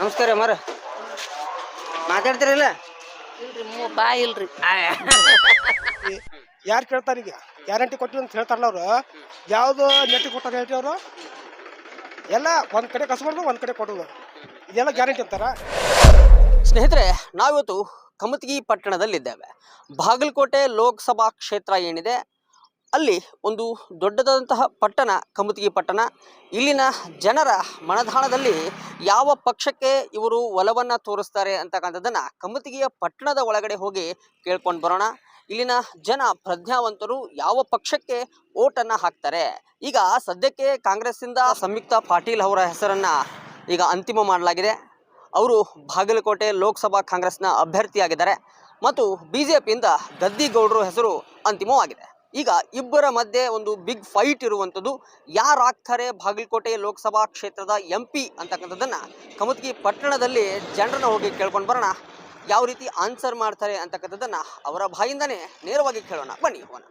ನಮಸ್ಕಾರ ಮರ ಮಾತಾಡ್ತಿರಲ್ಲ? ಇಲ್ರಿ ಮೂ ಬಾಯ್ ಇಲ್ರಿ. ಯಾರು ಕೇಳ್ತಾರೆ ಈಗ? ಗ್ಯಾರಂಟಿ ಕೊಟ್ಟಿವಿ ಅಂತ ಹೇಳ್ತಾರಲ್ಲ ಅವರು. ಯಾವುದು ನೆಟ್ಟಿ ಕೊಟ್ಟಾರ ಹೇಳ್ತೀವಿ ಅವರು? ಎಲ್ಲ ಒಂದ್ ಕಡೆ ಕಸ್ಬಾರ್ದು ಒಂದ್ ಕಡೆ ಕೊಡೋದು. ಇದೆಲ್ಲ ಗ್ಯಾರಂಟಿ ಅಂತಾರ. ಸ್ನೇಹಿತರೆ ನಾವಿವತ್ತು ಕಮತಗಿ ಪಟ್ಟಣದಲ್ಲಿದ್ದೇವೆ. ಬಾಗಲಕೋಟೆ ಲೋಕಸಭಾ ಕ್ಷೇತ್ರ ಏನಿದೆ ಅಲ್ಲಿ ಒಂದು ದೊಡ್ಡದಾದಂತಹ ಪಟ್ಟಣ, ಕಮುತಿಗಿ ಪಟ್ಟಣ. ಇಲ್ಲಿನ ಜನರ ಮನಧಾನದಲ್ಲಿ ಯಾವ ಪಕ್ಷಕ್ಕೆ ಇವರು ಒಲವನ್ನು ತೋರಿಸ್ತಾರೆ ಅಂತಕ್ಕಂಥದ್ದನ್ನು ಕಮುತಿಗಿಯ ಪಟ್ಟಣದ ಒಳಗಡೆ ಹೋಗಿ ಕೇಳ್ಕೊಂಡು ಬರೋಣ. ಇಲ್ಲಿನ ಜನ ಪ್ರಜ್ಞಾವಂತರು ಯಾವ ಪಕ್ಷಕ್ಕೆ ಓಟನ್ನು ಹಾಕ್ತಾರೆ? ಈಗ ಸದ್ಯಕ್ಕೆ ಕಾಂಗ್ರೆಸ್ಸಿಂದ ಸಂಯುಕ್ತ ಪಾಟೀಲ್ ಅವರ ಹೆಸರನ್ನು ಈಗ ಅಂತಿಮ ಮಾಡಲಾಗಿದೆ. ಅವರು ಬಾಗಲಕೋಟೆ ಲೋಕಸಭಾ ಕಾಂಗ್ರೆಸ್ನ ಅಭ್ಯರ್ಥಿಯಾಗಿದ್ದಾರೆ ಮತ್ತು ಬಿ ಜೆ ಪಿಯಿಂದ ಗದ್ದಿಗೌಡರು ಹೆಸರು ಅಂತಿಮವಾಗಿದೆ. ಈಗ ಇಬ್ಬರ ಮಧ್ಯೆ ಒಂದು ಬಿಗ್ ಫೈಟ್ ಇರುವಂಥದ್ದು. ಯಾರಾಗ್ತಾರೆ? ಬಾಗಲಕೋಟೆ ಲೋಕಸಭಾ ಕ್ಷೇತ್ರದ ಎಂ ಪಿ ಅಂತಕ್ಕಂಥದ್ದನ್ನು ಕಮತ್ಗಿ ಪಟ್ಟಣದಲ್ಲಿ ಜನರನ್ನ ಹೋಗಿ ಕೇಳ್ಕೊಂಡು ಬರೋಣ. ಯಾವ ರೀತಿ ಆನ್ಸರ್ ಮಾಡ್ತಾರೆ ಅಂತಕ್ಕಂಥದ್ದನ್ನು ಅವರ ಬಾಯಿಂದನೇ ನೇರವಾಗಿ ಕೇಳೋಣ. ಬನ್ನಿ ಹೋಗೋಣ.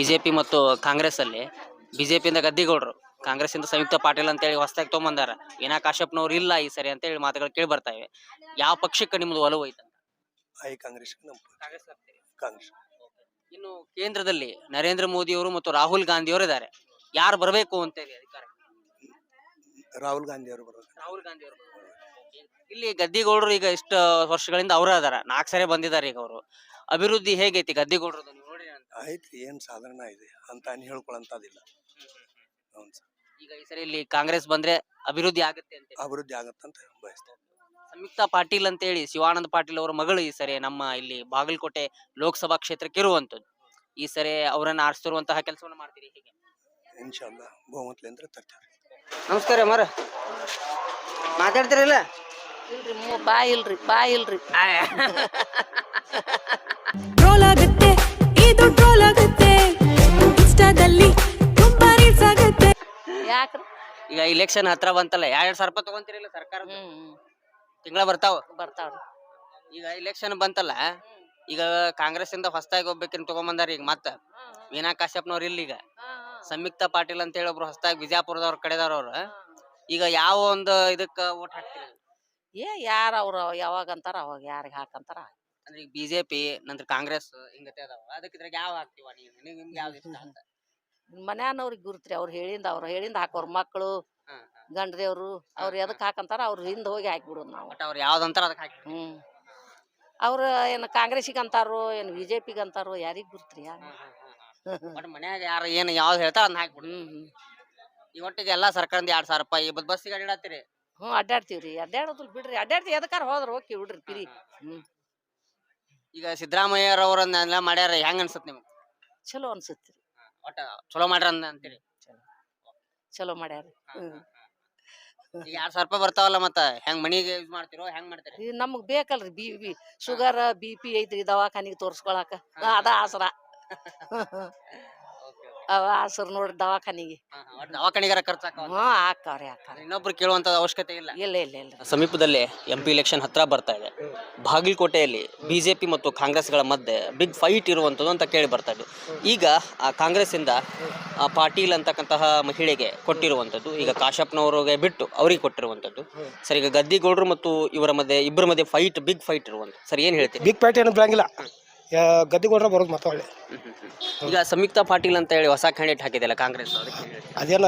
ಈಗ ಪಿ ಮತ್ತು ಕಾಂಗ್ರೆಸ್ ಅಲ್ಲಿ ಪಿಯಿಂದ ಗದ್ದಿಗೌಡರು ಕಾಂಗ್ರೆಸ್ಸಿಂದ ಸಂಯುಕ್ತ ಪಾಟೀಲ್ ಅಂತೇಳಿ ಹೊಸದಾಗಿ ತೊಗೊಂಬಂದಾರ. ಏನ ಕಾಶ್ಯಪ್ನವ್ರು ಇಲ್ಲ ಈ ಸರಿ ಅಂತೇಳಿ ಮಾತುಗಳು ಕೇಳಿ ಬರ್ತಾ ಇವೆ. ಯಾವ ಪಕ್ಷಕ್ಕೆ ನಿಮ್ದು ಒಲವು ಐತೆ ಐ ಕಾಂಗ್ರೆಸ್ ನಮ್ಮ ಕಾಂಗ್ರೆಸ್ ಕಾಂಗ್ರೆಸ್ ಇನ್ನು ಕೇಂದ್ರದಲ್ಲಿ ನರೇಂದ್ರ ಮೋದಿ ಅವರು ಮತ್ತು ರಾಹುಲ್ ಗಾಂಧಿ ಅವರು ಇದ್ದಾರೆ. ಯಾರು ಬರಬೇಕು ಅಂತೇಳಿ ಅಧಿಕಾರ ರಾಹುಲ್ ಗಾಂಧಿ ಅವರು ರಾಹುಲ್ ಗಾಂಧಿ ಅವರು ಇಲ್ಲಿ ಗದ್ದಿಗೌಡರು ಈಗ ಇಷ್ಟು ವರ್ಷಗಳಿಂದ ಅವರೇ ಅದಾರ. ನಾಲ್ಕು ಸರಿ ಬಂದಿದ್ದಾರೆ ಈಗ ಅವರು. ಅಭಿವೃದ್ಧಿ ಹೇಗೈತಿ ಗದ್ದಿಗೌಡರದು ನೀವು ನೋಡಿ ಅಂತ ಐತ್ರಿ ಏನ್ ಸಾಧಾರಣ ಇದೆ ಅಂತ ಅನ್ ಹೇಳ್ಕೊಳಂತದಿಲ್ಲ ಹ್ಞೂ ಸರ್. ಈಗ ಈ ಸರಿ ಇಲ್ಲಿ ಕಾಂಗ್ರೆಸ್ ಬಂದ್ರೆ ಅಭಿವೃದ್ಧಿ ಆಗುತ್ತೆ ಅಂತ ಅಭಿವೃದ್ಧಿ ಆಗತ್ತಂತ ಬಯಸ್ತೇನೆ ಸಂಯುಕ್ತ ಪಾಟೀಲ್ ಅಂತೇಳಿ ಶಿವಾನಂದ ಪಾಟೀಲ್ ಅವರ ಮಗಳು ಈ ಸರಿ ನಮ್ಮ ಇಲ್ಲಿ ಬಾಗಲಕೋಟೆ ಲೋಕಸಭಾ ಕ್ಷೇತ್ರಕ್ಕೆ ಇರುವಂತದ್ದು ಈ ಸರಿ ಅವರನ್ನ ಆರಿಸ್ತಿರುವಂತಹ ಕೆಲಸವನ್ನು ಮಾಡ್ತೀರಿ ಹೀಗೆ? ಇನ್ಶಾಲ್ಲ ಬಹುಮತ್ಲಿಂದ ತರ್ತಾರೆ ನಮಸ್ಕಾರ ಮರ. ಮಾತಾಡ್ತಿರಲ್ಲ? ಇಲ್ರಿ ಮೂ ಬಾಯ್ ಇಲ್ರಿ ಬಾಯ್ ಇಲ್ರಿ. ಟ್ರೋಲ್ ಆಗುತ್ತೆ. ಇನ್ಸ್ಟಾದಲ್ಲಿ ತುಂಬಾ ರೀಲ್ಸ್ ಆಗುತ್ತೆ. ಯಾಕ್ರಿ? ಈಗ ಇಲೆಕ್ಷನ್ ಹತ್ರ ಬಂತಲ್ಲ ಎರಡ್ ಸಾವಿರ ರೂಪಾಯಿ ತಗೊಂತಿರಲಿಲ್ಲ ಸರ್ಕಾರ ಹ್ಮ್ ತಿಂಗಳ ಬರ್ತಾವ? ಬರ್ತಾವ ಈಗ ಇಲೆಕ್ಷನ್ ಬಂತಲ್ಲ ಈಗ ಕಾಂಗ್ರೆಸ್ ಇಂದ ಹೊಸದಾಗಿ ಒಬ್ಬಕಿನ್ ತಗೊಂಬಂದಾರ ಈಗ ಮತ್ತ. ವೀಣಾ ಕಾಶ್ಯಪ್ನವ್ರು ಇಲ್ಲ ಈಗ. ಸಂಯುಕ್ತ ಪಾಟೀಲ್ ಅಂತ ಹೇಳಿ ಒಬ್ರು ಹೊಸದಾಗಿ ಬಿಜಾಪುರದವ್ರ ಕಡೆದವ್ರ ಅವ್ರು. ಈಗ ಯಾವ ಒಂದು ಇದಕ್ಕ ಓಟ್ ಹಾಕ್ತೀರಿ? ಏ ಯಾರ ಅವ್ರು ಯಾವಾಗ ಅಂತಾರ ಅವಾಗ ಯಾರಿಗೆ ಹಾಕಂತಾರ ಅಂದ್ರೆ ಈಗ ಬಿಜೆಪಿ ನಂತರ ಕಾಂಗ್ರೆಸ್ ಹಿಂಗತೆ ಅದಾವ. ಅದಕ್ಕೆ ಇದ್ರಾಗ ಯಾವ ಹಾಕ್ತಿವ ನೀವು? ನಿಮ್ಗೆ ನಿಮ್ಗೆ ಯಾವ್ದು ಇಷ್ಟ ಅಂತ. ಮನ್ಯಾನವ್ರಿಗೆ ಗುರುತ್ರಿ ಅವ್ರು ಹೇಳಿಂದ ಅವ್ರು ಹೇಳಿಂದ ಹಾಕೋರ್ ಮಕ್ಕಳು ಹಾ, ಹಾ. ಗಂಡ್ದೇವ್ರು ಅವ್ರು ಎದಕ್ ಹಾಕಂತಾರ ಅವ್ರ ಹಿಂದ್ ಹೋಗಿ ಹಾಕ್ಬಿಡೋದು ನಾವು. ಒಟ್ಟ ಅವ್ರು ಯಾವ್ದಂತಾರ ಅದಕ್ಕೆ ಹಾಕಿ ಹ್ಮ್. ಅವ್ರ ಏನ್ ಕಾಂಗ್ರೆಸ್ಸಿಗೆ ಅಂತಾರೋ ಏನ್ ಬಿಜೆಪಿಗೆ ಅಂತಾರೋ ಯಾರಿಗ್ ಗುರುತ್ರಿ ಯಾರು? ಒಟ್ಟು ಮನ್ಯಾಗ ಯಾರು ಏನು ಯಾವ್ದು ಹೇಳ್ತಾರ ಅದನ್ನ ಹಾಕ್ಬಿಡು ಹ್ಮ್ ಹ್ಮ್. ಈ ಒಟ್ಟಿಗೆ ಎಲ್ಲಾ ಸರ್ಕಾರದಿಂದ ಎರಡ್ ಸಾವಿರ ರೂಪಾಯಿ ಬಸ್ ಬಸ್ಸಿಗೆ ಅಡ್ಡಾಡ್ತೀರಿ ಹ್ಞೂ ಅಡ್ಡಾಡ್ತೀವ್ರಿ ಅಡ್ಡಾಡೋದಿಲ್ಲ ಬಿಡ್ರಿ. ಅಡ್ಡಾಡ್ತಿ ಎದಕ್ಕಾರ ಹೋದ್ರ ಹೋಗಿ ಬಿಡ್ರಿ ಪಿರಿ. ಹ್ಮ್. ಈಗ ಸಿದ್ದರಾಮಯ್ಯರವರನ್ನೆಲ್ಲ ಮಾಡ್ಯಾರ ಹೆಂಗ ಅನ್ಸುತ್ತೆ ನಿಮ್ಗೆ? ಚಲೋ ಅನ್ಸುತ್ತೆ ಒಟ್ಟ ಚಲೋ ಮಾಡ್ಯಾರ ಅಂದ ಅಂತೇಳಿ ಚಲೋ. ಮಾಡ್ಯಾರ. ಹ್ಮ್ ಈಗ ಎರಡ್ ಸಾವಿರ ರೂಪಾಯಿ ಬರ್ತಾವಲ್ಲ ಮತ್ತ ಹೆಂಗ್ ಮನಿಗೆ ಯೂಸ್ ಮಾಡ್ತಿರೋ ಹೆಂಗ್ ಮಾಡ್ತೀರಿ? ಈ ನಮಗ್ ಬೇಕಲ್ರಿ B B sugar B P ಐತ್ರಿ ದವಾಖಾನಿಗೆ ತೋರಿಸ್ಕೊಳಕ. ಅದ ಆಸರ. ಅವ ಆಸರ ನೋಡ್ರಿ ದವಾಖಾನಿಗೆ. ದವಾಖಾನಿಗಾರ ಖರ್ಚಾಕ ಹ್ಞೂ ಹಾಕವ್ರಿ ಹಾಕಾವ್ರಿ ಇನ್ನೊಬ್ರು ಕೇಳುವಂತ ಅವಶ್ಯಕತೆ ಇಲ್ಲ. ಇಲ್ಲ ಇಲ್ಲ ಇಲ್ಲ. ಸಮೀಪದಲ್ಲೇ ಎಂ ಪಿ ಇಲೆಕ್ಷನ್ ಹತ್ರ ಬರ್ತಾ ಇದೆ. ಬಾಗಲಕೋಟೆಯಲ್ಲಿ ಬಿಜೆಪಿ ಮತ್ತು ಕಾಂಗ್ರೆಸ್ಗಳ ಮಧ್ಯೆ ಬಿಗ್ ಫೈಟ್ ಇರುವಂತದ್ದು ಅಂತ ಕೇಳಿ ಬರ್ತಾ ಇದೆ ಈಗ ಆ ಕಾಂಗ್ರೆಸ್ಸಿಂದ ಆ ಪಾಟೀಲ್ ಅಂತಕ್ಕಂತಹ ಮಹಿಳೆಗೆ ಕೊಟ್ಟಿರುವಂತದ್ದು ಈಗ ಕಾಶಪ್ಪನವರಿಗೆ ಬಿಟ್ಟು ಅವರಿಗೆ ಕೊಟ್ಟಿರುವಂತದ್ದು ಸರಿ ಈಗ ಗದ್ದಿಗೌಡರು ಮತ್ತು ಇವರ ಮಧ್ಯೆ ಇಬ್ಬರ ಮಧ್ಯೆ ಫೈಟ್ ಬಿಗ್ ಫೈಟ್ ಇರುವಂತ ಸರ್ ಏನು ಹೇಳ್ತೀವಿ ಬಿಗ್ ಫೈಟ್ ಏನು ಬಿಡಂಗಿಲ್ಲ. ಗದ್ದಿಗೌಡ್ರ ಬರೋದು ಮತ್ತೆ ಒಳ್ಳೆ. ಈಗ ಸಂಯುಕ್ತ ಪಾಟೀಲ್ ಅಂತ ಹೇಳಿ ಹೊಸ ಕ್ಯಾಂಡಿಡೇಟ್ ಹಾಕಿದೆಲ್ಲ ಕಾಂಗ್ರೆಸ್ ಸಂಯುಕ್ತ? ಅದೇನ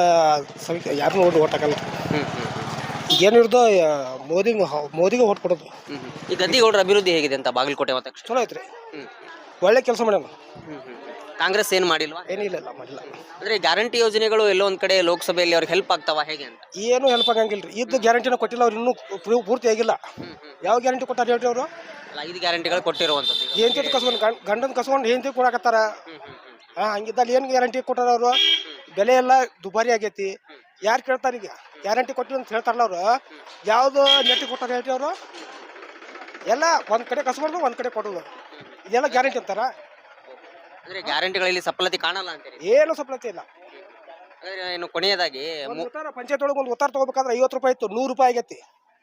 ಸವಿ ಯಾರನ್ನೂ ನೋಡಿ ಓಟ್ ಹಾಕಲ್ಲ. ಹ್ಮ್ ಮೋದಿ ಮೋದಿಗೆ ಓಟ್ ಕೊಡೋದು. ಈ ಗದ್ದಿಗೌಡರ ಅಭಿವೃದ್ಧಿ ಹೇಗಿದೆ ಅಂತ ಬಾಗಲಕೋಟೆ ಮತ್ತೆ ಚಲೋ ಐತ್ರಿ. ಒಳ್ಳೆ ಕೆಲಸ ಮಾಡ್ಯಾನ. ಕಾಂಗ್ರೆಸ್ ಏನು ಮಾಡಿಲ್ವಾ? ಏನಿಲ್ಲ ಇಲ್ಲ ಮಾಡಿಲ್ಲ. ಅಂದ್ರೆ ಗ್ಯಾರಂಟಿ ಯೋಜನೆಗಳು ಎಲ್ಲೋ ಒಂದ್ ಕಡೆ ಲೋಕಸಭೆಯಲ್ಲಿ ಅವ್ರಿಗೆ ಹೆಲ್ಪ್ ಆಗ್ತಾವ ಹೇಗೆ ಅಂತ? ಏನು ಹೆಲ್ಪ್ ಆಗಂಗಿಲ್ಲ ರೀ ಇದ್ದು ಗ್ಯಾರಂಟಿನ ಕೊಟ್ಟಿಲ್ಲ ಅವ್ರು ಇನ್ನೂ ಪೂ- ಪೂರ್ತಿ ಆಗಿಲ್ಲ. ಯಾವ ಗ್ಯಾರಂಟಿ ಕೊಟ್ಟಾರ ಹೇಳ್ರಿ ಅವರು? ಅಲ್ಲ ಐದು ಗ್ಯಾರಂಟಿಗಳು ಕೊಟ್ಟಿರುವಂತದ್ದು ಏನ್ ಹೆಂಡತಿ ಕಸ್ಕೊಂಡು ಗಂಡನ ಕಸ್ಕೊಂಡು ಹೆಂಡತಿ ಕೊಡಾಕತ್ತಾರ ಹಾಂ ಹಂಗಿದ್ದಲ್ಲಿ ಏನು ಗ್ಯಾರಂಟಿ ಕೊಟ್ಟಾರ ಅವರು? ಬೆಲೆ ಎಲ್ಲ ದುಬಾರಿ ಆಗೈತಿ. ಯಾರು ಕೇಳ್ತಾರ ಈಗ? ಗ್ಯಾರಂಟಿ ಕೊಟ್ಟಿವಿ ಅಂತ ಹೇಳ್ತಾರಲ್ಲ ಅವರು? ಯಾವುದು ನೆಟ್ಟಿ ಕೊಟ್ಟಾರ ಹೇಳ್ರಿ ಅವರು? ಎಲ್ಲ ಒಂದ್ ಕಡೆ ಕಸ್ಬಾರ್ದು ಒಂದ್ ಕಡೆ ಕೊಡೋದು. ಇದೆಲ್ಲ ಗ್ಯಾರಂಟಿ ಅಂತಾರ? ಅಂದ್ರೆ ಗ್ಯಾರಂಟಿಗಳಲ್ಲಿ ಸಫಲತೆ ಕಾಣಲ್ಲ ಅಂತೀರಿ? ಏನು ಸಫಲತೆ ಇಲ್ಲ. ಏನು ಇನ್ನು ಕೊನೆಯದಾಗಿ ಮು- ಪಂಚಾಯತ್ ಒಳಗೆ ಒಂದು ಉತ್ತರ ತಗೋಬೇಕಾದ್ರೆ ಐವತ್ತು ರೂಪಾಯಿ ಇತ್ತು ನೂರು ರೂಪಾಯಿ ಆಗೈತಿ.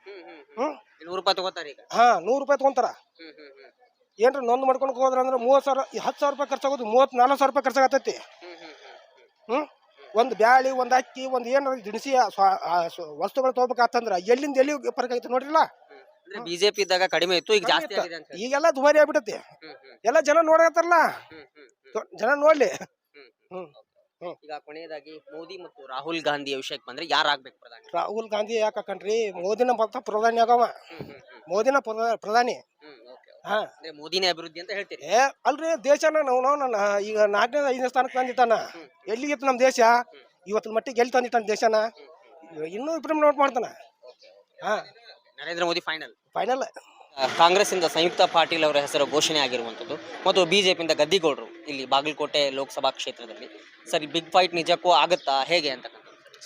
ಹ್ಮ್, ಹ್ಮ್, ಹ್ಮ್. ಹ್ಮ್? ನೂರು ರೂಪಾಯಿ ತಗೋತಾರೆ ಈಗ? ಹಾ ನೂರು ರೂಪಾಯಿ ತಗೊಂತಾರ. ಹ್ಮ್, ಹ್ಮ್, ಹ್ಮ್. ಏನ್ರ ನೊಂದ್ ಮಾಡ್ಕೊಂಡು ಹೋದ್ರ ಅಂದ್ರೆ ಮೂವತ್ತು ಸಾವಿರ ಈ ಹತ್ತು ಸಾವಿರ ರೂಪಾಯಿ ಖರ್ಚಾಗೋದು ಮೂವತ್ತು ನಾಲ್ಕು ಸಾವಿರ ರೂಪಾಯಿ ಖರ್ಚಾಗತ್ತೈತಿ ಹ್ಮ್, ಹ್ಮ್, ಹ್ಮ್, ಹ್ಮ್. ಹ್ಮ್? ಒಂದು ಬ್ಯಾಳಿ ಒಂದು ಅಕ್ಕಿ ಒಂದು ಏನಾರ ದಿನಸಿ ಆ ಸ್ವ- ಆ ಸ್ವ- ವಸ್ತುಗಳು ತಗೋಬೇಕಾತಂದ್ರ ಎಲ್ಲಿಂದ ಎಲ್ಲಿ ಫರ್ಕ್ ಐತೆ ನೋಡ್ರಿಲ್ಲ? ಅಂದ್ರೆ ಬಿಜೆಪಿ ಇದ್ದಾಗ ಕಡಿಮೆ ಇತ್ತು ಈಗ ಜಾಸ್ತಿ ಆಗಿದೆ ಅಂತ ಹೇಳಿ. ಈಗೆಲ್ಲ ದುಬಾರಿ ಆಗ್ಬಿಟ್ಟತಿ ಹ್ಮ್, ಹ್ಮ್, ಎಲ್ಲ ಜನ ನೋಡಕತ್ತಾರಲ್ಲ ಹ್ಮ್, ಹ್ಮ್, ಹ್ಮ್, ಜನ ನೋಡ್ಲಿ. ಹ್ಮ್. ಈಗ ಕೊನೆಯದಾಗಿ ಮೋದಿ ಮತ್ತು ರಾಹುಲ್ ಗಾಂಧಿ ವಿಷಯಕ್ಕೆ ಬಂದ್ರೆ ಯಾರಾಗ್ಬೇಕು ಪ್ರಧಾನಿ? ರಾಹುಲ್ ಗಾಂಧಿ ಯಾಕಂದ್ರಿ ಮೋದಿನ ಮತ್ತ ಪ್ರಧಾನಿ ಆಗವ. ಹ್ಮ್, ಹ್ಮ್, ಹ್ಮ್, ಮೋದಿನ ಪ್ರಧಾ- ಪ್ರಧಾನಿ. ಹ್ಮ್, okay, okay. ಹಾ. ಅಂದ್ರೆ ಮೋದಿನೇ ಅಭಿವೃದ್ಧಿ ಅಂತ ಹೇಳ್ತೀರಿ. ಏ ಅಲ್ರಿ ದೇಶನ ನಾವು ನಾವು ನನ್ನ ಈಗ ನಾಲ್ಕನೇ ಐದನೇ ಸ್ಥಾನಕ್ಕೆ ತಂದಿತ್ತಾನ ಎಲ್ಲಿಗಿತ್ತು ನಮ್ಮ ದೇಶ? ಇವತ್ತಿನ ಮಟ್ಟಿಗೆ ಎಲ್ಲಿ ತಂದಿತ್ತಾನ ದೇಶನ? ಇನ್ನೂ ನೋಟ್ ಮಾಡ್ತಾನ. ಹಾ. ನರೇಂದ್ರ ಮೋದಿ ಫೈನಲ್ ಫೈನಲ್ ಕಾಂಗ್ರೆಸ್ ಇಂದ ಸಂಯುಕ್ತ ಪಾಟೀಲ್ ಅವರ ಹೆಸರು ಘೋಷಣೆ ಆಗಿರುವಂತದ್ದು ಮತ್ತು ಬಿಜೆಪಿಯಿಂದ ಗದ್ದಿಗೌಡರು ಇಲ್ಲಿ ಬಾಗಲಕೋಟೆ ಲೋಕಸಭಾ ಕ್ಷೇತ್ರದಲ್ಲಿ. ಸರಿ ಬಿಗ್ ಫೈಟ್ ನಿಜಕ್ಕೂ ಆಗುತ್ತಾ? ಹೇಗೆ ಅಂತ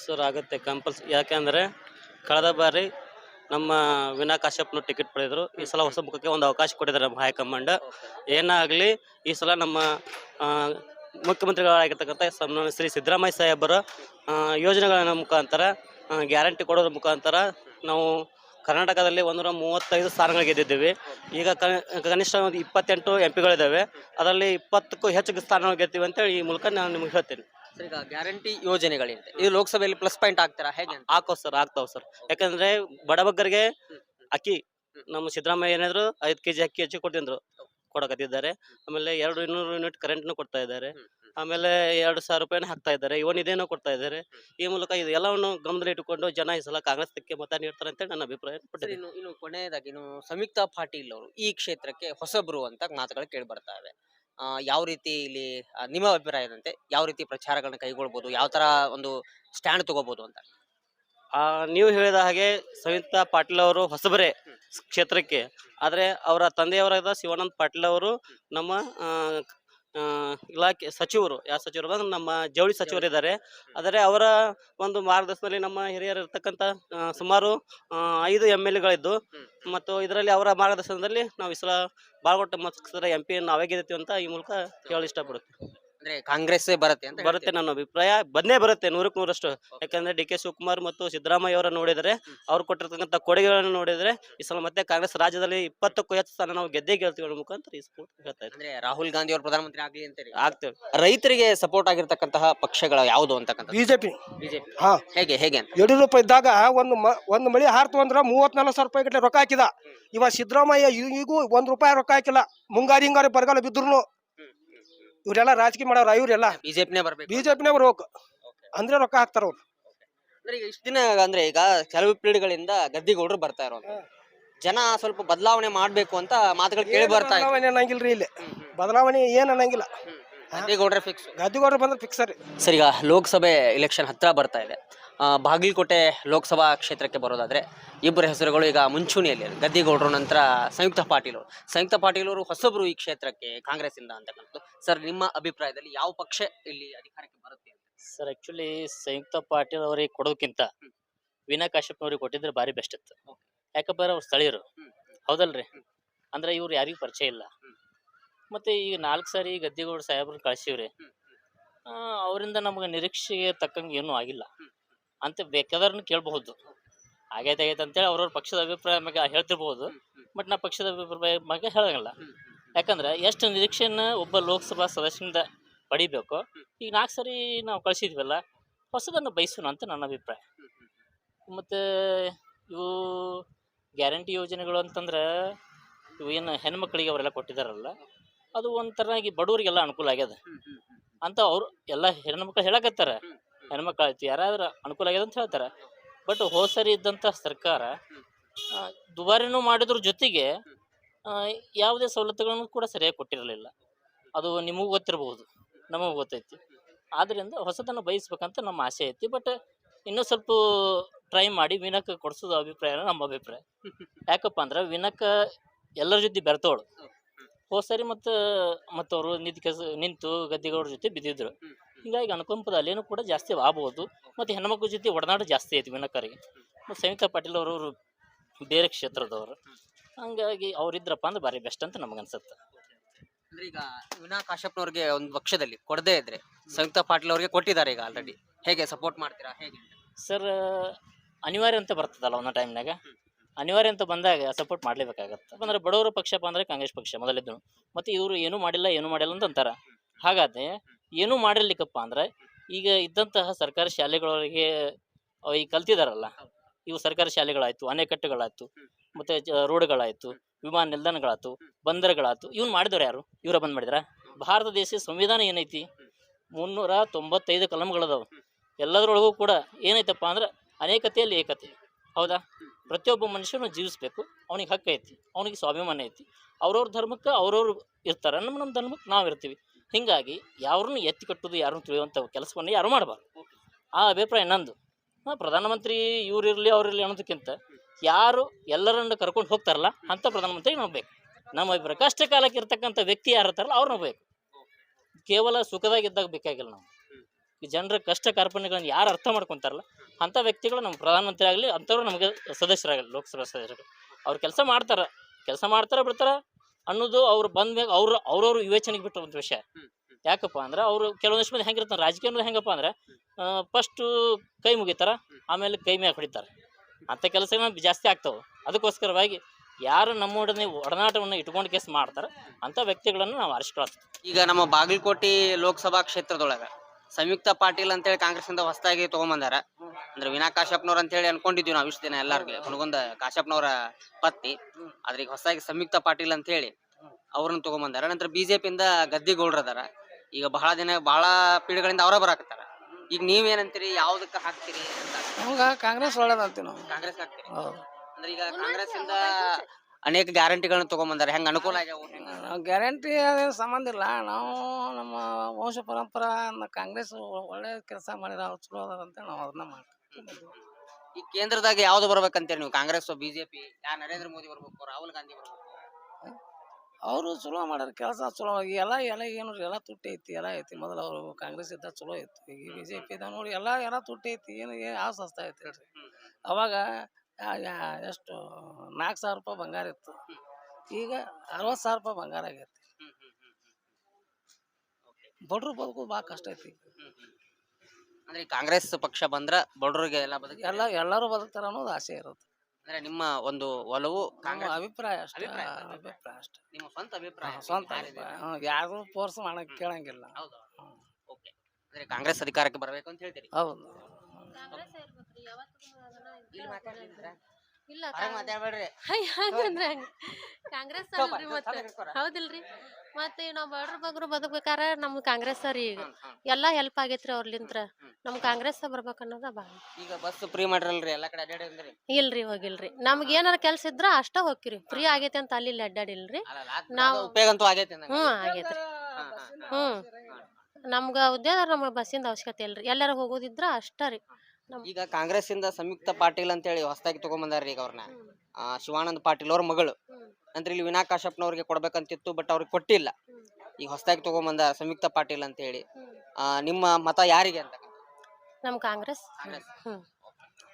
ಸರ್ ಆಗುತ್ತೆ ಕಂಪಲ್ಸ್ ಯಾಕೆಂದರೆ ಕಳೆದ ಬಾರಿ ನಮ್ಮ ವಿನಾ ಕಾಶ್ಯಪ್ನ ಟಿಕೆಟ್ ಪಡೆದರು. ಈ ಸಲ ಹೊಸ ಮುಖಕ್ಕೆ ಒಂದು ಅವಕಾಶ ಕೊಟ್ಟಿದ್ದಾರೆ ನಮ್ಮ ಹೈಕಮಾಂಡ್. ಏನಾಗಲಿ ಈ ಸಲ ನಮ್ಮ ಮುಖ್ಯಮಂತ್ರಿಗಳಾಗಿರ್ತಕ್ಕಂಥ ಶ್ರೀ ಸಿದ್ದರಾಮಯ್ಯ ಸಾಹೇಬರ ಯೋಜನೆಗಳ ಮುಖಾಂತರ ಗ್ಯಾರಂಟಿ ಕೊಡೋದ್ರ ಮುಖಾಂತರ ನಾವು ಕರ್ನಾಟಕದಲ್ಲಿ ಒಂದೂರ ಮೂವತ್ತೈದು ಸ್ಥಾನಗಳು ಗೆದ್ದಿದ್ದೀವಿ. ಈಗ ಕನಿಷ್ಠ ಒಂದು ಇಪ್ಪತ್ತೆಂಟು ಎಂ ಪಿಗಳಿದ್ದಾವೆ ಅದರಲ್ಲಿ ಇಪ್ಪತ್ತಕ್ಕೂ ಹೆಚ್ಚು ಸ್ಥಾನಗಳು ಗೆದ್ದೀವಿ ಅಂತೇಳಿ ಈ ಮೂಲಕ ನಾನು ನಿಮ್ಗೆ ಹೇಳ್ತೀನಿ. ಸರ್ ಈಗ ಗ್ಯಾರಂಟಿ ಯೋಜನೆಗಳಿಂದ ಇದು. ಲೋಕಸಭೆಯಲ್ಲಿ ಪ್ಲಸ್ ಪಾಯಿಂಟ್ ಆಗ್ತಾರಾ ಹೇಗೆ ಹಾಕೋ ಸರ್ ಆಗ್ತಾವೆ ಸರ್. ಯಾಕಂದ್ರೆ ಬಡಬಗ್ಗರಿಗೆ ಅಕ್ಕಿ ನಮ್ಮ ಸಿದ್ದರಾಮಯ್ಯ ಏನಾದ್ರು ಐದು ಕೆಜಿ ಅಕ್ಕಿ ಹೆಚ್ಚು ಕೊಟ್ಟಿದ್ರು ಕೊಡಕತ್ತಿದ್ದಾರೆ. ಆಮೇಲೆ ಎರಡು ಇನ್ನೂರು ಯೂನಿಟ್ ಕರೆಂಟ್ನು ಕೊಡ್ತಾ ಇದ್ದಾರೆ. ಆಮೇಲೆ ಎರಡು ಸಾವಿರ ರೂಪಾಯಿನ ಹಾಕ್ತಾ ಇದ್ದಾರೆ. ಇವನ್ ಇದೇನೋ ಕೊಡ್ತಾ ಇದ್ದಾರೆ. ಈ ಮೂಲಕ ಇದು ಎಲ್ಲವನ್ನು ಗಮನದಲ್ಲಿ ಇಟ್ಟುಕೊಂಡು ಜನ ಈ ಸಲ ತಕ್ಕೆ ಮತ ನೀಡ್ತಾರೆ ಅಂತ ನನ್ನ ಅಭಿಪ್ರಾಯ ಪಟ್ಟಿದ್ದೀನಿ ಇನ್ನು ಇನ್ನು ಕೊನೆಯದಾಗಿ ಇನ್ನು ಸಂಯುಕ್ತ ಪಾಟೀಲ್ ಅವರು ಈ ಕ್ಷೇತ್ರಕ್ಕೆ ಹೊಸಬ್ರು ಅಂತ ಮಾತುಗಳು ಕೇಳಿ ಬರ್ತಾ ಇವೆ. ಯಾವ ರೀತಿ ಇಲ್ಲಿ ನಿಮ್ಮ ಅಭಿಪ್ರಾಯದಂತೆ ಯಾವ ರೀತಿ ಪ್ರಚಾರಗಳನ್ನ ಕೈಗೊಳ್ಬೋದು ಯಾವ ತರ ಒಂದು ಸ್ಟ್ಯಾಂಡ್ ತಗೋಬಹುದು ಅಂತ? ಆ, ನೀವು ಹೇಳಿದ ಹಾಗೆ ಸಂಯುಕ್ತ ಪಾಟೀಲ್ ಅವರು ಹೊಸಬರೇ ಕ್ಷೇತ್ರಕ್ಕೆ. ಆದರೆ ಅವರ ತಂದೆಯವರಾದ ಶಿವಾನಂದ್ ಪಾಟೀಲ್ ಅವರು ನಮ್ಮ ಇಲಾಖೆ ಸಚಿವರು ಯಾವ ಸಚಿವರು ಅಂದ್ರೆ ನಮ್ಮ ಜವಳಿ ಸಚಿವರಿದ್ದಾರೆ ಆದರೆ ಅವರ ಒಂದು ಮಾರ್ಗದರ್ಶನದಲ್ಲಿ ನಮ್ಮ ಹಿರಿಯರು ಇರ್ತಕ್ಕಂಥ ಸುಮಾರು ಐದು ಎಂ ಎಲ್ ಎಗಳಿದ್ದು. ಮತ್ತು ಇದರಲ್ಲಿ ಅವರ ಮಾರ್ಗದರ್ಶನದಲ್ಲಿ ನಾವು ಈ ಸಲ ಮತ್ತೆ ಮತ್ಸರ ಎಂ ಪಿ ನಾವೇ ಅಂತ ಈ ಮೂಲಕ ಹೇಳಿ ಇಷ್ಟಪಡುತ್ತೆ ಅಂದ್ರೆ ಕಾಂಗ್ರೆಸ್ ಬರುತ್ತೆ ಅಂತ ಬರುತ್ತೆ ನನ್ನ ಅಭಿಪ್ರಾಯ. ಬಂದೇ ಬರುತ್ತೆ ನೂರಕ್ಕೆ ನೂರಷ್ಟು ಯಾಕಂದ್ರೆ ಡಿ ಕೆ ಶಿವಕುಮಾರ್ ಮತ್ತು ಸಿದ್ದರಾಮಯ್ಯ ಅವರ ನೋಡಿದರೆ ಅವ್ರು ಕೊಟ್ಟಿರ್ತಕ್ಕಂಥ ಕೊಡುಗೆಗಳನ್ನು ನೋಡಿದರೆ ಈ ಸಲ ಮತ್ತೆ ಕಾಂಗ್ರೆಸ್ ರಾಜ್ಯದಲ್ಲಿ ಇಪ್ಪತ್ತಕ್ಕೂ ಹೆಚ್ಚು ಸ್ಥಾನ ನಾವು ಗೆದ್ದೇ ಗೆಲ್ತೀವಿ ಅನ್ನೋ ಮುಖಾಂತರ ಹೇಳ್ತಾ ಇದ್ದೀನಿ. ಅಂದ್ರೆ ರಾಹುಲ್ ಗಾಂಧಿ ಅವರು ಪ್ರಧಾನಮಂತ್ರಿ ಆಗ್ಲಿ ಅಂತ ಆಗ್ತೇವೆ. ರೈತರಿಗೆ ಸಪೋರ್ಟ್ ಆಗಿರ್ತಕ್ಕಂತಹ ಪಕ್ಷಗಳು ಯಾವುದು ಅಂತ ಬಿಜೆಪಿ. ಬಿಜೆಪಿ. ಹಾ. ಹೇಗೆ ಹೇಗೆ ಅಂತ? ಯಡಿಯೂರಪ್ಪ ಇದ್ದಾಗ ಒಂದು ಮ ಒಂದು ಮಳಿ ಹಾರ್ತು ಅಂದ್ರ ಮೂವತ್ನಾಲ್ಕು ಸಾವಿರ ರೂಪಾಯಿ ಗಟ್ಟಲೆ ರೊಕ್ಕ ಹಾಕಿದ. ಇವಾಗ ಸಿದ್ದರಾಮಯ್ಯ ಈಗೂ ಒಂದ್ ರೂಪಾಯಿ ರೊಕ್ಕ ಹಾಕಿಲ್ಲ. ಮುಂಗಾರಿ ಹಿಂಗಾರಿ ಬರಗಾಲ ಬಿದ್ರು ಇವರೆಲ್ಲ ರಾಜಕೀಯ ಮಾಡೋರು ಇವರೆಲ್ಲ ಬಿಜೆಪಿನೇ ಬರ್ಬೇಕು. ಬಿಜೆಪಿನೇ ಬರ್ಬೇಕು. ಅಂದ್ರೆ ರೊಕ್ಕ ಹಾಕ್ತಾರ ಅವ್ರು. ಅಂದ್ರೆ ಈಗ ಇಷ್ಟ ದಿನ ಅಂದ್ರೆ ಈಗ ಕೆಲವು ಪೀಳಿಗೆಗಳಿಂದ ಗದ್ದಿಗೌಡರು ಬರ್ತಾ ಇರೋದು ಜನ ಸ್ವಲ್ಪ ಬದಲಾವಣೆ ಮಾಡ್ಬೇಕು ಅಂತ ಮಾತುಗಳು ಕೇಳಿ ಬರ್ತಾ ಇದೆ ಬದಲಾವಣೆ ಅನ್ನಂಗಿಲ್ರಿ ಇಲ್ಲಿ. ಬದಲಾವಣೆ ಏನ್ ಅನ್ನಂಗಿಲ್ಲ. ಗದ್ದಿಗೌಡ್ರೆ ಫಿಕ್ಸ್ ಗದ್ದಿಗೌಡ್ರು ಬಂದ್ರೆ ಫಿಕ್ಸ್ ಸರಿ ಈಗ ಲೋಕಸಭೆ ಎಲೆಕ್ಷನ್ ಹತ್ರ ಬರ್ತಾ ಇದೆ. ಬಾಗಲಕೋಟೆ ಲೋಕಸಭಾ ಕ್ಷೇತ್ರಕ್ಕೆ ಬರೋದಾದರೆ ಇಬ್ಬರ ಹೆಸರುಗಳು ಈಗ ಮುಂಚೂಣಿಯಲ್ಲಿ ಗದ್ದಿಗೌಡರು ನಂತರ ಸಂಯುಕ್ತ ಪಾಟೀಲ್ ಅವರು. ಸಂಯುಕ್ತ ಪಾಟೀಲ್ ಅವರು ಹೊಸಬರು ಈ ಕ್ಷೇತ್ರಕ್ಕೆ ಕಾಂಗ್ರೆಸ್ ಇಂದ ಅಂತಕ್ಕಂಥದ್ದು ಸರ್ ನಿಮ್ಮ ಅಭಿಪ್ರಾಯದಲ್ಲಿ ಯಾವ ಪಕ್ಷ ಇಲ್ಲಿ ಅಧಿಕಾರಕ್ಕೆ ಬರುತ್ತೆ ಅಂತ? ಸರ್ ಆಕ್ಚುಲಿ ಸಂಯುಕ್ತ ಪಾಟೀಲ್ ಅವರಿಗೆ ಕೊಡೋದಕ್ಕಿಂತ ವಿನಾ ಕಾಶ್ಯಪ್ ಅವ್ರಿಗೆ ಕೊಟ್ಟಿದ್ರೆ ಭಾರಿ ಬೆಸ್ಟ್ ಇತ್ತು. ಯಾಕಪ್ಪ ಅಂದ್ರೆ ಅವ್ರು ಸ್ಥಳೀಯರು. ಹೌದಲ್ರಿ? ಅಂದ್ರೆ ಇವ್ರು ಯಾರಿಗೂ ಪರಿಚಯ ಇಲ್ಲ. ಮತ್ತೆ ಈಗ ನಾಲ್ಕು ಸಾರಿ ಗದ್ದಿಗೌಡ ಸಾಹೇಬ್ರನ್ನ ಕಳ್ಸಿವ್ರಿ. ಅವರಿಂದ ನಮಗೆ ನಿರೀಕ್ಷೆಗೆ ತಕ್ಕಂಗೆ ಏನೂ ಆಗಿಲ್ಲ. ಅಂತ ಬೇಕಾದ್ರೂ ಕೇಳಬಹುದು. ಆಗೈತೆ ಆಗೈತೆ ಅಂತೇಳಿ ಅವ್ರವ್ರ ಪಕ್ಷದ ಅಭಿಪ್ರಾಯ ಮ್ಯಾಗ ಹೇಳ್ತಿರ್ಬೋದು ಬಟ್ ನಾ ಪಕ್ಷದ ಅಭಿಪ್ರಾಯ ಮ್ಯಾಗ ಹೇಳಂಗಿಲ್ಲ. ಯಾಕಂದ್ರೆ ಎಷ್ಟು ನಿರೀಕ್ಷೆಯನ್ನು ಒಬ್ಬ ಲೋಕಸಭಾ ಸದಸ್ಯನಿಂದ ಪಡಿಬೇಕು. ಈಗ ನಾಲ್ಕು ಸರಿ ನಾವು ಕಳಿಸಿದ್ವಲ್ಲ, ಹೊಸದನ್ನು ಬಯಸೋಣ ಅಂತ ನನ್ನ ಅಭಿಪ್ರಾಯ. ಮತ್ತು ಇವು ಗ್ಯಾರಂಟಿ ಯೋಜನೆಗಳು ಅಂತಂದ್ರೆ ಇವು ಏನು ಹೆಣ್ಮಕ್ಳಿಗೆ ಅವರೆಲ್ಲ ಕೊಟ್ಟಿದ್ದಾರಲ್ಲ ಅದು ಒಂಥರನಾಗಿ ಬಡವರಿಗೆಲ್ಲ ಅನುಕೂಲ ಆಗ್ಯದ. ಅಂತ ಅವರು ಎಲ್ಲ ಹೆಣ್ಮಕ್ಳು ಹೇಳಕತ್ತಾರ. ಹೆಣ್ಮಕ್ಳು ಐತಿ ಯಾರಾದ್ರೂ ಅನುಕೂಲ ಆಗ್ಯದ ಅಂತ ಹೇಳ್ತಾರೆ. ಬಟ್ ಹೋಸರಿ ಇದ್ದಂಥ ಸರ್ಕಾರ ದುಬಾರಿನೂ ಮಾಡಿದ್ರ ಜೊತೆಗೆ ಯಾವುದೇ ಸವಲತ್ತುಗಳನ್ನು ಕೂಡ ಸರಿಯಾಗಿ ಕೊಟ್ಟಿರಲಿಲ್ಲ. ಅದು ನಿಮಗೂ ಗೊತ್ತಿರಬಹುದು ನಮಗೂ ಗೊತ್ತೈತಿ. ಆದ್ದರಿಂದ ಹೊಸದನ್ನು ಬಯಸ್ಬೇಕಂತ ನಮ್ಮ ಆಸೆ ಐತಿ. ಬಟ್ ಇನ್ನೂ ಸ್ವಲ್ಪ ಟ್ರೈ ಮಾಡಿ ವಿನಕ್ ಕೊಡಿಸೋದು ಅಭಿಪ್ರಾಯ ನಮ್ಮ ಅಭಿಪ್ರಾಯ. ಯಾಕಪ್ಪ ಅಂದ್ರೆ ವಿನಕ್ ಎಲ್ಲರ ಜೊತೆ ಬೆರ್ತವಳು ಹೋಸರಿ ಮತ್ತು ಮತ್ತವರು ಅವರು ನಿಂತು ಕೆಲಸ ನಿಂತು ಗದ್ದಿಗೌಡ್ರ ಜೊತೆ ಬಿದ್ದಿದ್ರು. ಹೀಗಾಗಿ ಅನುಕಂಪದ ಅಲ್ಲೇನೂ ಕೂಡ ಜಾಸ್ತಿ ಆಗ್ಬೋದು. ಮತ್ತು ಹೆಣ್ಮಕ್ಳ ಜೊತೆ ಒಡನಾಟ ಜಾಸ್ತಿ ಐತಿ ವಿನಕರಿಗೆ ಮತ್ತು ಸಂಯುಕ್ತ ಪಾಟೀಲ್ ಅವರು ಬೇರೆ ಕ್ಷೇತ್ರದವರು. ಹಂಗಾಗಿ ಅವರಿದ್ರಪ್ಪ ಅಂದ್ರೆ ಭಾರಿ ಬೆಸ್ಟ್ ಅಂತ ನಮಗನ್ಸುತ್ತೆ. ಅಂದ್ರೆ ಈಗ ವಿನಾ ಕಾಶ್ಯಪ್ನವ್ರಿಗೆ ಒಂದು ಪಕ್ಷದಲ್ಲಿ ಕೊಡದೇ ಇದ್ರೆ ಸಂಯುಕ್ತ ಪಾಟೀಲ್ ಅವರಿಗೆ ಕೊಟ್ಟಿದ್ದಾರೆ ಈಗ ಆಲ್ರೆಡಿ ಹೇಗೆ ಸಪೋರ್ಟ್ ಮಾಡ್ತೀರಾ ಹೇಗೆ? ಸರ್ ಅನಿವಾರ್ಯ ಅಂತ ಬರ್ತದಲ್ಲ ಒಂದೊಂದು ಟೈಮ್ನಾಗ ಅನಿವಾರ್ಯ ಅಂತ ಬಂದಾಗ ಸಪೋರ್ಟ್ ಮಾಡಲೇಬೇಕಾಗತ್ತೆ. ಅಂದ್ರೆ ಬಡವರ ಪಕ್ಷಪ್ಪ ಅಂದರೆ ಕಾಂಗ್ರೆಸ್ ಪಕ್ಷ ಮೊದಲಿದ್ದು. ಮತ್ತು ಇವರು ಏನೂ ಮಾಡಿಲ್ಲ ಏನೂ ಮಾಡಿಲ್ಲ ಅಂತ ಅಂತಾರೆ. ಹಾಗಾದ್ರೆ ಏನೂ ಮಾಡಿರ್ಲಿಕ್ಕಪ್ಪ ಅಂದ್ರೆ ಈಗ ಇದ್ದಂತಹ ಸರ್ಕಾರಿ ಶಾಲೆಗಳವರಿಗೆ ಈಗ ಕಲ್ತಿದಾರಲ್ಲ ಇವು ಸರ್ಕಾರಿ ಶಾಲೆಗಳಾಯ್ತು ಅಣೆಕಟ್ಟುಗಳಾಯ್ತು ಮತ್ತೆ ರೋಡ್ಗಳಾಯ್ತು ವಿಮಾನ ನಿಲ್ದಾಣಗಳಾಯ್ತು ಬಂದರುಗಳಾಯ್ತು ಇವ್ನು ಮಾಡಿದವ್ರು ಯಾರು? ಇವರ ಬಂದ್ ಮಾಡಿದ್ರ? ಭಾರತ ದೇಶದ ಸಂವಿಧಾನ ಏನೈತಿ? ಮುನ್ನೂರ ತೊಂಬತ್ತೈದು ಕಲಂಗಳದಾವು. ಎಲ್ಲದರೊಳಗೂ ಕೂಡ ಏನೈತಪ್ಪ ಅಂದ್ರೆ ಅನೇಕತೆಯಲ್ಲಿ ಏಕತೆ. ಹೌದಾ? ಪ್ರತಿಯೊಬ್ಬ ಮನುಷ್ಯನು ಜೀವಿಸ್ಬೇಕು ಅವನಿಗೆ ಹಕ್ಕು ಐತಿ ಅವನಿಗೆ ಸ್ವಾಭಿಮಾನ ಐತಿ ಅವ್ರವ್ರ ಧರ್ಮಕ್ಕೆ ಅವ್ರವ್ರು ಇರ್ತಾರೆ ನಮ್ಮ ನಮ್ಮ ಧರ್ಮಕ್ಕೆ ನಾವು ಇರ್ತೀವಿ ಹೀಗಾಗಿ ಯಾರನ್ನು ಎತ್ತಿ ಕಟ್ಟೋದು ಯಾರನ್ನು ತಿಳಿಯುವಂಥ ಕೆಲಸವನ್ನು ಯಾರು ಮಾಡಬಾರ್ದು. ಆ ಅಭಿಪ್ರಾಯ ನಂದು. ಪ್ರಧಾನಮಂತ್ರಿ ಇವ್ರು ಇರಲಿ ಅನ್ನೋದಕ್ಕಿಂತ ಯಾರು ಎಲ್ಲರನ್ನು ಕರ್ಕೊಂಡು ಹೋಗ್ತಾರಲ್ಲ, ಅಂಥ ಪ್ರಧಾನಮಂತ್ರಿ ನೋಡ್ಬೇಕು ಬೇಕು. ನಮ್ಮ ಅಭಿಪ್ರಾಯ ಕಷ್ಟ ಕಾಲಕ್ಕೆ ಇರ್ತಕ್ಕಂಥ ವ್ಯಕ್ತಿ ಯಾರು ಇರ್ತಾರಲ್ಲ, ಅವ್ರನ್ನ ಬೇಕು. ಕೇವಲ ಸುಖದಾಗಿದ್ದಾಗ ಬೇಕಾಗಿಲ್ಲ ನಾವು. ಈ ಜನರ ಕಷ್ಟ ಕಾರ್ಪಣ್ಯಗಳನ್ನು ಯಾರು ಅರ್ಥ ಮಾಡ್ಕೊಂತಾರಲ್ಲ, ಅಂಥ ವ್ಯಕ್ತಿಗಳು ನಮ್ಮ ಪ್ರಧಾನಮಂತ್ರಿ ಆಗಲಿ, ಅಂಥವ್ರು ನಮಗೆ ಸದಸ್ಯರಾಗಲಿ, ಲೋಕಸಭಾ ಸದಸ್ಯರು ಅವ್ರು ಕೆಲಸ ಮಾಡ್ತಾರೆ ಕೆಲಸ ಮಾಡ್ತಾರೆ, ಬಿಡ್ತಾರೆ ಅನ್ನೋದು ಅವ್ರು ಬಂದ ಮೇಲೆ ಅವ್ರ ಅವ್ರವ್ರ ವಿವೇಚನೆಗೆ ಬಿಟ್ಟ ಒಂದು ವಿಷಯ. ಯಾಕಪ್ಪ ಅಂದ್ರೆ ಅವರು ಕೆಲವೊಂದಿಷ್ಟು ಮಂದಿ ಹೆಂಗಿರ್ತಾರೆ ರಾಜಕೀಯ ಅನ್ನೋದು ಹೆಂಗಪ್ಪ ಅಂದ್ರೆ ಫಸ್ಟ್ ಕೈ ಮುಗಿತಾರ ಆಮೇಲೆ ಕೈ ಮ್ಯಾಗ ಹೊಡಿತಾರೆ. ಅಂತ ಕೆಲಸಗಳು ಜಾಸ್ತಿ ಆಗ್ತಾವೆ. ಅದಕ್ಕೋಸ್ಕರವಾಗಿ ಯಾರು ನಮ್ಮೊಡನೆ ಒಡನಾಟವನ್ನು ಇಟ್ಕೊಂಡು ಕೇಸ್ ಮಾಡ್ತಾರೆ ಅಂತ ವ್ಯಕ್ತಿಗಳನ್ನು ನಾವು ಅರಿಸ್ಕೊಳ್ತೀವಿ ಈಗ ನಮ್ಮ ಬಾಗಲಕೋಟೆ ಲೋಕಸಭಾ ಕ್ಷೇತ್ರದೊಳಗ ಸಂಯುಕ್ತ ಪಾಟೀಲ್ ಅಂತೇಳಿ ಕಾಂಗ್ರೆಸ್ನಿಂದ ಹೊಸದಾಗಿ ತಗೊಂಬಂದಾರ. ಅಂದ್ರೆ ವಿನಾ ಕಾಶ್ಯಪ್ನವ್ರ ಅಂತೇಳಿ ಅನ್ಕೊಂಡಿದ್ವಿ ನಾವು ಇಷ್ಟು ದಿನ ಎಲ್ಲಾರ್ಗೆ. ಹುನಗುಂದ ಕಾಶ್ಯಪ್ನವರ ಪತ್ನಿ. ಆದ್ರೆ ಈಗ ಹೊಸದಾಗಿ ಸಂಯುಕ್ತ ಪಾಟೀಲ್ ಅಂತ ಹೇಳಿ ಅವ್ರನ್ನ ತಗೊಂಬಂದಾರ. ನಂತರ ಬಿಜೆಪಿಯಿಂದ ಗದ್ದಿಗೌಡ್ರ ಅದಾರ. ಈಗ ಬಹಳ ದಿನ ಬಹಳ ಪೀಳಿಗಳಿಂದ ಅವರ ಬರಾಕತ್ತಾರ. ಈಗ ನೀವೇನಂತೀರಿ? ಯಾವ್ದಕ್ಕ ಹಾಕ್ತೀರಿ ಅಂತ. ಕಾಂಗ್ರೆಸ್ ಒಳ್ಳೇದಂತೀವಿ ನಾವು. ಕಾಂಗ್ರೆಸ್ ಹಾಕ್ತೀರಿ. ಅಂದ್ರೆ ಈಗ ಕಾಂಗ್ರೆಸ್ ಇಂದ ಅನೇಕ ಗ್ಯಾರಂಟಿಗಳನ್ನ ತಗೊಂಬಂದಾರ. ಹೆಂಗ್ ಅನುಕೂಲ ಆಗ್ಯಾವ ನಾವು ಗ್ಯಾರಂಟಿ ಅದೇನು ಸಂಬಂಧ ಇಲ್ಲ. ನಾವು ನಮ್ಮ ವಂಶ ಪರಂಪರ ಕಾಂಗ್ರೆಸ್ ಒಳ್ಳೆ ಕೆಲಸ ಮಾಡಿದ ಅವ್ರು ಚಲೋ ಅದಂತ ಅಂತ ನಾವು ಅದನ್ನ ಮಾಡ್ತೀವಿ. ಈ ಕೇಂದ್ರದಾಗ ಯಾವ್ದು ಬರ್ಬೇಕಂತೀರಿ ನೀವು? ಕಾಂಗ್ರೆಸ್ ಬಿಜೆಪಿ ಯಾ ನರೇಂದ್ರ ಮೋದಿ ಬರ್ಬೇಕು ರಾಹುಲ್ ಗಾಂಧಿ ಬರ್ಬೇಕು? ಅವರು ಚಲೋ ಮಾಡ್ಯಾರ ಕೆಲಸ ಚಲೋ. ಆಗಿ ಎಲ್ಲ ಎಲ್ಲ ಏನು ಎಲ್ಲ ತುಟ್ಟಿ ಐತಿ ಎಲ್ಲ ಐತಿ. ಮೊದಲು ಅವರು ಕಾಂಗ್ರೆಸ್ ಇದ್ದ ಚಲೋ ಐತಿ. ಈಗ ಬಿ ಜೆ ಪಿ ಇದ್ದ ನೋಡಿ ಎಲ್ಲ ಎಲ್ಲ ತುಟ್ಟಿ ಐತಿ. ಏನು ಏನು ಯಾವ ಸಸ್ತ ಐತಿ ಹೇಳ್ರಿ? ಅವಾಗ ಎಷ್ಟು ನಾಲ್ಕು ಸಾವಿರ ರೂಪಾಯಿ ಬಂಗಾರ ಇತ್ತು. ಈಗ ಅರವತ್ತು ಸಾವಿರ ರೂಪಾಯಿ ಬಂಗಾರ ಆಗೈತಿ. ಬಡ್ರು ಬದುಕು ಭಾಳ ಕಷ್ಟ ಐತಿ ಅಂದ್ರೆ ಕಾಂಗ್ರೆಸ್ ಪಕ್ಷ ಬಂದ್ರ ಬಡ್ರಿಗೆ ಎಲ್ಲ ಬದುಕಿ ಎಲ್ಲ ಎಲ್ಲರೂ ಬದುಕ್ತಾರ ಅನ್ನೋದು ಆಸೆ ಇರುತ್ತೆ. ಅಂದ್ರೆ ನಿಮ್ಮ ಒಂದು ಒಲವು ಕಾಂಗ್ರೆಸ್ ಅಭಿಪ್ರಾಯ ಅಷ್ಟೇ. ಅಭಿಪ್ರಾಯ. ಅಭಿಪ್ರಾಯ. ಅಷ್ಟೇ. ನಿಮ್ಮ ಸ್ವಂತ ಅಭಿಪ್ರಾಯ ಸ್ವಂತ ಯಾರು ಫೋರ್ಸ್ ಮಾಡಕ್ ಕೇಳಂಗಿಲ್ಲ. ಹೌದು ಓಕೆ. ಅಂದ್ರೆ ಕಾಂಗ್ರೆಸ್ ಅಧಿಕಾರಕ್ಕೆ ಬರಬೇಕು ಅಂತ ಹೇಳ್ತೀರಿ? ಹೌದು. ಇಲ್ಲಿ ಹಂಗಂದ್ರೆ ಕಾಂಗ್ರೆಸ್. ಹೌದಿಲ್ರಿ. ಮತ್ತೆ ನಾವ್ ಬಡ್ರ ಬಗ್ರು ಬದುಕ್ಬೇಕಾರ ನಮ್ ಕಾಂಗ್ರೆಸ್ ಸರ್ ಈಗ. ಎಲ್ಲಾ ಹೆಲ್ಪ್ ಆಗೇತ್ರಿ ಅವ್ರಲಿಂತ್ರ. ನಮ್ ಕಾಂಗ್ರೆಸ್ ಬರ್ಬೇಕ ಅನ್ನೋದ ಬಾ ಈಗ ಬಸ್ ಫ್ರೀ ಮಾಡ್ರಲ್ರಿ ಎಲ್ಲಾ ಕಡೆ ಅಡ್ಡಾಡಿದ್ರಿ ಇಲ್ರಿ ಹೋಗಿಲ್ರಿ. ನಮ್ಗ ಏನಾರ ಕೆಲ್ಸ ಇದ್ರ ಅಷ್ಟ ಹೋಗ್ಕಿರಿ ಫ್ರೀ ಆಗೈತಿ ಅಂತ ಅಲ್ಲಿ ಇಲ್ಲಿ ಅಡ್ಡಾಡಿಲ್ರಿ ನಾವು- ಉಪಯೋಗ ಅಂತೂ ಆಗೈತೆ. ಹ್ಮ್ ಆಗೈತ್ರಿ. ಹ್ಮ್. ನಮ್ಗ ಉದ್ಯೋಗ ನಮ್ಗ ಬಸ್ಸಿಂದ ಅವಶ್ಯಕತೆ ಇಲ್ರಿ. ಎಲ್ಲಾರ ಹೋಗೋದಿದ್ರ ಅಷ್ಟ ರೀ. ಈಗ ಕಾಂಗ್ರೆಸ್ ಇಂದ ಸಂಯುಕ್ತ ಪಾಟೀಲ್ ಅಂತ ಹೇಳಿ ಹೊಸದಾಗಿ ತಗೊಂಬಂದಾರ್ರಿ ಈಗ ಅವ್ರನ್ನ ಆ, ಶಿವಾನಂದ ಪಾಟೀಲ್ ಅವ್ರ ಮಗಳು. ನಂತರ ಇಲ್ಲಿ ವಿನಾ ಕಾಶ್ಯಪ್ನವ್ರಿಗೆ ಕೊಡ್ಬೇಕಂತಿತ್ತು ಬಟ್ ಅವ್ರಿಗೆ ಕೊಟ್ಟಿಲ್ಲ. ಈಗ ಹೊಸದಾಗಿ ತಗೊಂಬಂದ ಸಂಯುಕ್ತ ಪಾಟೀಲ್ ಅಂತ ಹೇಳಿ ಆ, ನಿಮ್ಮ ಮತ ಯಾರಿಗೆ ಅಂತ ನಮ್ ಕಾಂಗ್ರೆಸ್.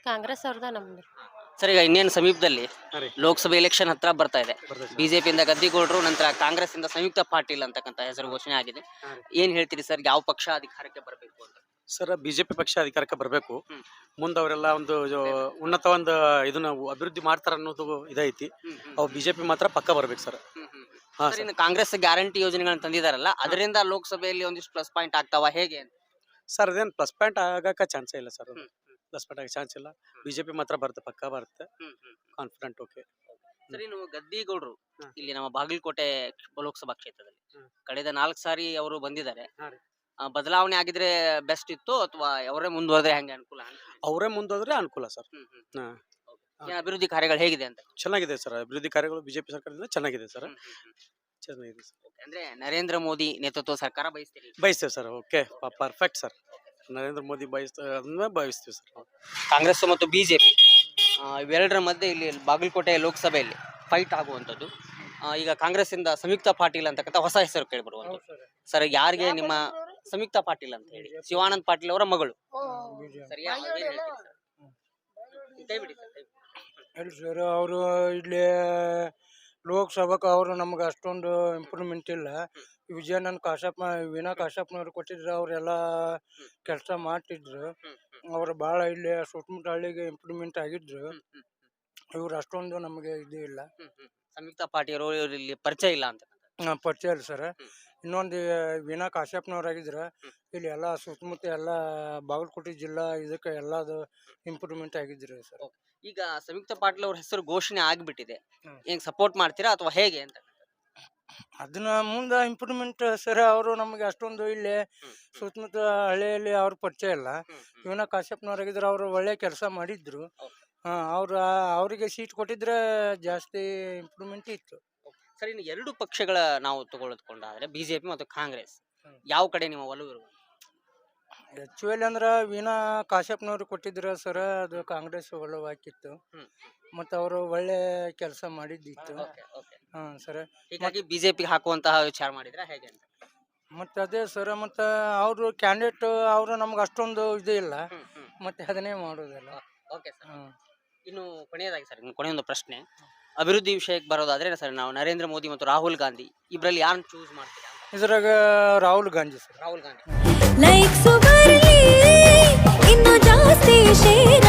ಕಾಂಗ್ರೆಸ್. ಅವ್ರದ ನಮ್ದು. ಸರ್ ಈಗ ಇನ್ನೇನು ಸಮೀಪದಲ್ಲಿ ಲೋಕಸಭೆ ಎಲೆಕ್ಷನ್ ಹತ್ರ ಬರ್ತಾ ಇದೆ. ಬಿಜೆಪಿಯಿಂದ ಗದ್ದಿಗೌಡರು ನಂತರ ಕಾಂಗ್ರೆಸ್ ಇಂದ ಸಂಯುಕ್ತ ಪಾಟೀಲ್ ಅಂತಕ್ಕಂಥ ಹೆಸರು ಘೋಷಣೆ ಆಗಿದೆ. ಏನ್ ಹೇಳ್ತೀರಿ ಸರ್ ಯಾವ ಪಕ್ಷ ಅಧಿಕಾರಕ್ಕೆ ಬರಬೇಕು ಅಂತ? ಸರ್ ಬಿಜೆಪಿ ಪಕ್ಷ ಅಧಿಕಾರಕ್ಕೆ ಬರಬೇಕು. ಮುಂದೆ ಅವರೆಲ್ಲ ಒಂದು ಉನ್ನತ ಒಂದು ಇದನ್ನ ಅಭಿವೃದ್ಧಿ ಮಾಡ್ತಾರ ಅನ್ನೋದು ಇದೈತಿ. ಅವು ಬಿಜೆಪಿ ಮಾತ್ರ ಪಕ್ಕ ಬರ್ಬೇಕು ಸರ್. ಹಾ ಸರ್ ಸರ್. ಇನ್ನು ಕಾಂಗ್ರೆಸ್ ಗ್ಯಾರಂಟಿ ಯೋಜನೆಗಳನ್ನ ತಂದಿದಾರಲ್ಲ ಅದರಿಂದ ಲೋಕಸಭೆಯಲ್ಲಿ ಒಂದಿಷ್ಟು ಪ್ಲಸ್ ಪಾಯಿಂಟ್ ಆಗ್ತಾವ ಹೇಗೆ ಅಂತ? ಸರ್ ಅದೇನು ಪ್ಲಸ್ ಪಾಯಿಂಟ್ ಆಗಕ್ಕೆ ಚಾನ್ಸೇ ಇಲ್ಲ ಸರ್ ಹ್ಮ್. ಪ್ಲಸ್ ಪಾಯಿಂಟ್ ಆಗಕ್ಕೆ ಚಾನ್ಸ್ ಇಲ್ಲ. ಬಿಜೆಪಿ ಮಾತ್ರ ಬರುತ್ತೆ ಪಕ್ಕ ಬರುತ್ತೆ. ಕಾನ್ಫಿಡೆಂಟ್ ಓಕೆ ಸರಿ ನೀವು ಗದ್ದಿಗೌಡರು ಹಾ. ಇಲ್ಲಿ ನಮ್ಮ ಬಾಗಲಕೋಟೆ ಲೋಕಸಭಾ ಕ್ಷೇತ್ರದಲ್ಲಿ ಹ್ಮ್. ಕಳೆದ ನಾಲ್ಕು ಸಾರಿ ಅವರು ಬಂದಿದ್ದಾರೆ. ಹಾ ರೀ. ಬದಲಾವಣೆ ಆಗಿದ್ರೆ ಬೆಸ್ಟ್ ಇತ್ತು ಅಥವಾ ಅವರೇ ಮುಂದುವರೆದ್ರೆ ಹೆಂಗೆ ಅನುಕೂಲ ಅಂತ? ಅವರೇ ಮುಂದುವರೆದ್ರೆ ಅನುಕೂಲ ಸರ್. ಹಾ. ಏನ್ ಅಭಿವೃದ್ಧಿ ಕಾರ್ಯಗಳು ಹೇಗಿದೆ ಅಂತ? ಚೆನ್ನಾಗಿದೆ ಸರ್. ಅಭಿವೃದ್ಧಿ ಕಾರ್ಯಗಳು ಬಿಜೆಪಿ ಸರ್ಕಾರದಿಂದ ಚೆನ್ನಾಗಿದೆ ಸರ್. ಚೆನ್ನಾಗಿದೆ ಸರ್. ಅಂದ್ರೆ ನರೇಂದ್ರ ಮೋದಿ ನೇತೃತ್ವ ಸರ್ಕಾರ ಬಯಸ್ತೀರಿ ಬಯಸ್ತೇವೆ sir. Okay. Perfect sir. Narendra Modi ಬಯಸ್ತ ಅದನ್ನ ಬಯಸ್ತೀವಿ ಸರ್. ಕಾಂಗ್ರೆಸ್ ಮತ್ತು ಬಿಜೆಪಿ ಇವೆರಡರ ಮಧ್ಯೆ ಇಲ್ಲಿ ಬಾಗಲಕೋಟೆ ಲೋಕಸಭೆಯಲ್ಲಿ ಫೈಟ್ ಆಗುವಂಥದ್ದು. ಆ, ಈಗ ಕಾಂಗ್ರೆಸ್ ಇಂದ ಸಂಯುಕ್ತ ಪಾಟೀಲ್ ಅಂತಕ್ಕಂಥ ಹೊಸ ಹೆಸರು ಕೇಳಿಬರುವಂಥದ್ದು ಸರ್. ಯಾರಿಗೆ ನಿಮ್ಮ ಸಂಯುಕ್ತ ಪಾಟೀಲ್ ಅಂತ ಹೇಳಿ. ಶಿವಾನಂದ್ ಪಾಟೀಲ್ ಅವರ ಮಗಳು. ಸರ್? ಹೇಳಿ ಸರ್ ಅವರು ಇಲ್ಲಿ ಲೋಕಸಭಾಕ್ಕೆ ಅವರು ನಮ್ಗೆ ಅಷ್ಟೊಂದು ಇಂಪ್ರೂವ್ಮೆಂಟ್ ಇಲ್ಲ. ವಿಜಯನಂದ್ ಕಾಶಪ್ಪ ವೀಣಾ ಕಾಶಪ್ಪನವ್ರು ಕೊಟ್ಟಿದ್ರು ಅವರೆಲ್ಲ ಕೆಲಸ ಮಾಡ್ತಿದ್ರು. ಅವರು ಭಾಳ ಇಲ್ಲಿ ಸುತ್ತಮುತ್ತ ಹಳ್ಳಿಗೆ ಇಂಪ್ರೂವ್ಮೆಂಟ್ ಆಗಿದ್ರು ಇವ್ರು ಅಷ್ಟೊಂದು ನಮಗೆ ಇದು ಇಲ್ಲ. ಸಂಯುಕ್ತ ಪಾಟೀಲ್ ಅವರು ಇಲ್ಲಿ ಪರಿಚಯ ಇಲ್ಲ ಅಂತ. ಪರಿಚಯ ಇಲ್ಲ ಸರ್. ಇನ್ನೊಂದು ವೀಣಾ ಕಾಶ್ಯಪ್ನವ್ರಾಗಿದ್ರ ಇಲ್ಲಿ ಎಲ್ಲ ಸುತ್ತಮುತ್ತ ಎಲ್ಲ ಬಾಗಲಕೋಟೆ ಜಿಲ್ಲಾ ಇದಕ್ಕೆ ಎಲ್ಲದು ಇಂಪ್ರೂವ್ಮೆಂಟ್ ಆಗಿದ್ರು ಸರ್. ಈಗ ಸಂಯುಕ್ತ ಪಾಟೀಲ್ ಅವ್ರ ಹೆಸರು ಘೋಷಣೆ ಆಗ್ಬಿಟ್ಟಿದೆ. ಹೆಂಗೆ ಸಪೋರ್ಟ್ ಮಾಡ್ತೀರಾ ಅಥವಾ ಹೇಗೆ ಅಂತ ಅದನ್ನ ಮುಂದೆ ಇಂಪ್ರೂವ್ಮೆಂಟ್ ಸರ್ ಅವರು ನಮಗೆ ಅಷ್ಟೊಂದು ಇಲ್ಲಿ ಸುತ್ತಮುತ್ತ ಹಳ್ಳಿಯಲ್ಲಿ ಅವ್ರ ಪರಿಚಯ ಇಲ್ಲ. ವೀಣಾ ಕಾಶ್ಯಪ್ನವ್ರಾಗಿದ್ರೆ ಅವರು ಒಳ್ಳೆ ಕೆಲಸ ಮಾಡಿದ್ರು. ಹಾಂ ಅವ್ರ ಅವರಿಗೆ ಸೀಟ್ ಕೊಟ್ಟಿದ್ರೆ ಜಾಸ್ತಿ ಇಂಪ್ರೂವ್ಮೆಂಟ್ ಇತ್ತು. ಸರ್ ಇನ್ನು ಎರಡು ಪಕ್ಷಗಳ ನಾವು ತಗೊಳ್ಳೋದ್ಕೊಂಡಾದ್ರೆ ಬಿಜೆಪಿ ಮತ್ತು ಕಾಂಗ್ರೆಸ್ ಯಾವ ಕಡೆ ನಿಮ್ಮ ಒಲವು ಇರುವುದು? ಅಂದ್ರೆ ವೀಣಾ ಕಾಶ್ಯಪ್ನವ್ರು ಕೊಟ್ಟಿದ್ರ ಸರ್ ಅದು ಕಾಂಗ್ರೆಸ್ ಒಲವು ಹಾಕಿತ್ತು ಹ್ಮ್. ಮತ್ತು ಅವರು ಒಳ್ಳೆ ಕೆಲಸ ಮಾಡಿದ್ದಿತ್ತು. ಹಾಂ ಸರ್. ಹೀಗಾಗಿ ಬಿಜೆಪಿ ಹಾಕುವಂತಹ ವಿಚಾರ ಮಾಡಿದ್ರೆ ಹೇಗೆ ಅಂತ? ಮತ್ತು ಅದೇ ಸರ್ ಮತ್ತು ಅವರು ಕ್ಯಾಂಡಿಡೇಟ್ ಅವರು ನಮ್ಗೆ ಅಷ್ಟೊಂದು ಇದು ಇಲ್ಲ. ಹ್ಮ್, ಹ್ಮ್. ಮತ್ತು ಅದನ್ನೇ ಮಾಡೋದಿಲ್ಲ. Okay sir. ಹಾಂ ಇನ್ನು ಕೊನೆಯದಾಗಿ ಸರ್ ಇನ್ನು ಕೊನೆಯೊಂದು ಪ್ರಶ್ನೆ. ಅಭಿವೃದ್ಧಿ ವಿಷಯಕ್ಕೆ ಬರೋದಾದ್ರೆ ಸರ್ ನಾವು ನರೇಂದ್ರ ಮೋದಿ ಮತ್ತು ರಾಹುಲ್ ಗಾಂಧಿ. ಇಬ್ಬರಲ್ಲಿ ಯಾರನ್ನು ಚೂಸ್ ಮಾಡ್ತೀರಾ ಇದ್ರಾಗ ರಾಹುಲ್ ಗಾಂಧಿ ಸರ್. ರಾಹುಲ್ ಗಾಂಧಿ. ಲೈಕ್ ಇನ್ನು ಜಾಸ್ತಿ ಶೇರ್